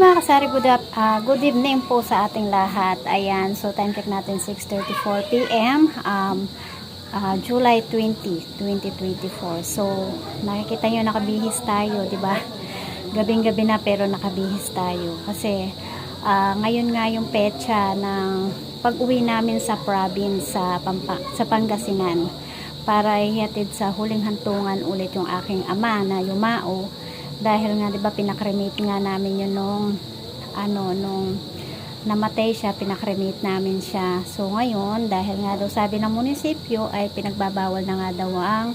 mga kasari, good, up, ah, good evening po sa ating lahat. Ayan, so time check natin 6.34 p.m. Um, ah, July 20, 2024. So, nakikita nyo nakabihis tayo, di ba? Gabing-gabi na pero nakabihis tayo. Kasi, ah, ngayon nga yung petsa ng pag-uwi namin sa province sa, Pampa, sa Pangasinan para ihatid sa huling hantungan ulit yung aking ama na yumao dahil nga 'di ba pinakremate nga namin yun nung ano nung namatay siya pinakremate namin siya. So ngayon dahil nga daw sabi ng munisipyo ay pinagbabawal na nga daw ang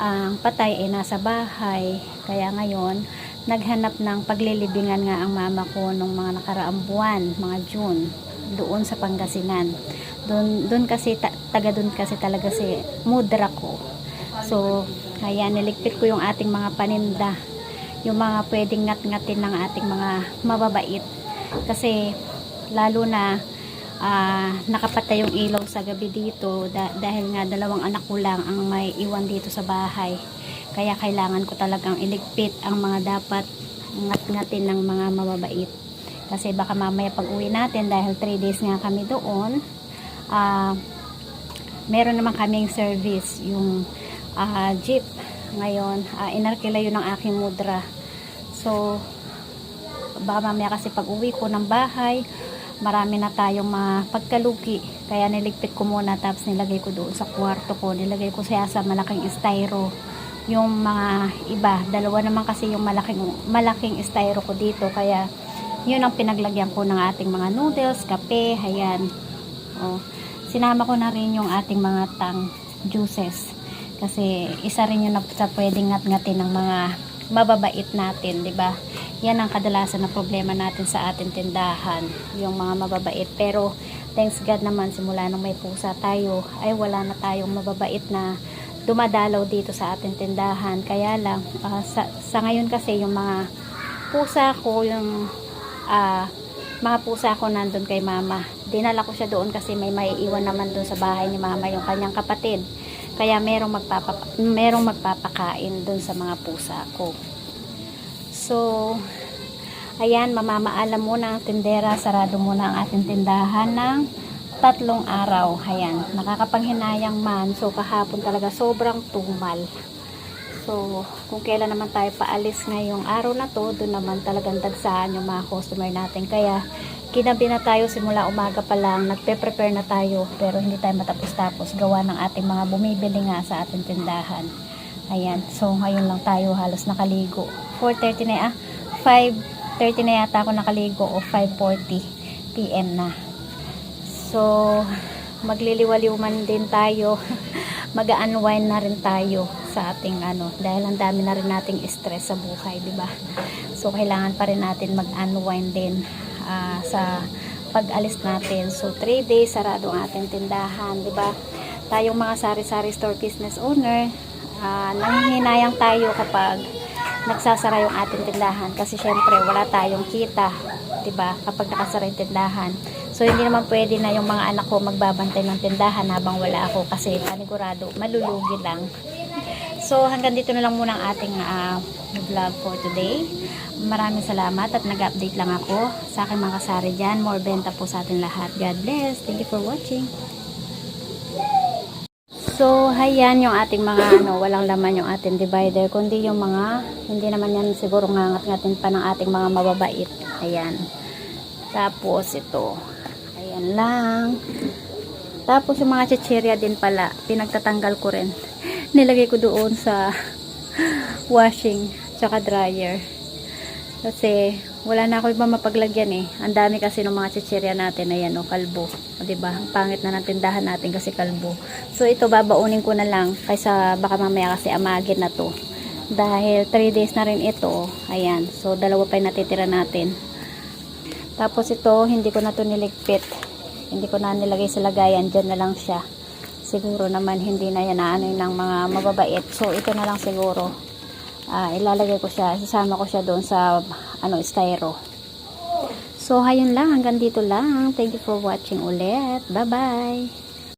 ang patay ay nasa bahay. Kaya ngayon naghanap ng paglilibingan nga ang mama ko nung mga nakaraang buwan mga June doon sa Pangasinan. Doon doon kasi ta- taga doon kasi talaga si mudra ko. So kaya niligpit ko yung ating mga paninda yung mga pwedeng ngat-ngatin ng ating mga mababait. Kasi lalo na ah, nakapatay yung ilaw sa gabi dito da- dahil nga dalawang anak ko lang ang may iwan dito sa bahay. Kaya kailangan ko talagang iligpit ang mga dapat ngat-ngatin ng mga mababait. Kasi baka mamaya pag uwi natin dahil 3 days nga kami doon ah meron naman kaming service yung ah, jeep ngayon uh, inarkila yun ng aking mudra. So baka mamaya kasi pag uwi ko ng bahay marami na tayong mga pagkalugi kaya niligpit ko muna tapos nilagay ko doon sa kwarto ko. Nilagay ko siya sa malaking styro. Yung mga iba dalawa naman kasi yung malaking malaking styro ko dito. Kaya yun ang pinaglagyan ko ng ating mga noodles kape ayan. Oh sinama ko na rin yung ating mga tang juices kasi isa rin yun sa pwedeng ngat-ngatin ng mga mababait natin, 'di ba? Yan ang kadalasan na problema natin sa ating tindahan, yung mga mababait. Pero thanks God naman simula nung may pusa tayo, ay wala na tayong mababait na dumadalaw dito sa ating tindahan. Kaya lang ah, sa, sa ngayon kasi yung mga pusa ko, yung ah, mga pusa ko nandun kay mama. Dinala ko siya doon kasi may maiiwan naman doon sa bahay ni mama yung kanyang kapatid. Kaya merong, magpapa, merong magpapakain doon sa mga pusa ko. So, ayan, mamamaalam muna ang tindera. Sarado muna ang ating tindahan ng tatlong araw. Ayan, nakakapanghinayang man. So, kahapon talaga sobrang tumal. So, kung kailan naman tayo paalis ngayong araw na to, doon naman talagang dagsaan yung mga customer natin. Kaya, kinabi na tayo simula umaga pa lang, nagpe-prepare na tayo, pero hindi tayo matapos-tapos gawa ng ating mga bumibili nga sa ating tindahan. Ayan, so ngayon lang tayo halos nakaligo. 4.30 na, ah, 5.30 na yata ako nakaligo o 5.40 p.m. na. So, magliliwaliw man din tayo. Mag-unwind na rin tayo sa ating ano, dahil ang dami na rin nating stress sa buhay, di ba? So, kailangan pa rin natin mag-unwind din ah, sa pag-alis natin. So, 3 days, sarado ang ating tindahan, ba? Tayong mga sari-sari store business owner, ah, nanghihinayang tayo kapag nagsasara yung ating tindahan kasi syempre wala tayong kita ba kapag nakasara yung tindahan so hindi naman pwede na yung mga anak ko magbabantay ng tindahan habang wala ako kasi panigurado malulugi lang so hanggang dito na lang muna ang ating ah, vlog for today maraming salamat at nag-update lang ako sa aking mga kasari dyan more benta po sa ating lahat God bless thank you for watching So, hayan yung ating mga ano, walang laman yung ating divider, kundi yung mga, hindi naman yan siguro ngangat-ngatin pa ng ating mga mababait. Ayan. Tapos ito. Ayan lang. Tapos yung mga chichirya din pala, pinagtatanggal ko rin. Nilagay ko doon sa washing, tsaka dryer. Kasi, wala na ako iba mapaglagyan eh. Ang dami kasi ng mga chichirya natin. Ayan o, kalbo. O, diba? Ang pangit na ng tindahan natin kasi kalbo. So, ito babaunin ko na lang. Kaysa baka mamaya kasi amagin na to. Dahil 3 days na rin ito. Ayan. So, dalawa pa yung natitira natin. Tapos ito, hindi ko na to niligpit. Hindi ko na nilagay sa lagayan. Diyan na lang siya. Siguro naman hindi na yan na ano yun ng mga mababait. So, ito na lang siguro ah, ilalagay ko siya, sasama ko siya doon sa ano, styro. So, hayun lang, hanggang dito lang. Thank you for watching ulit. Bye-bye!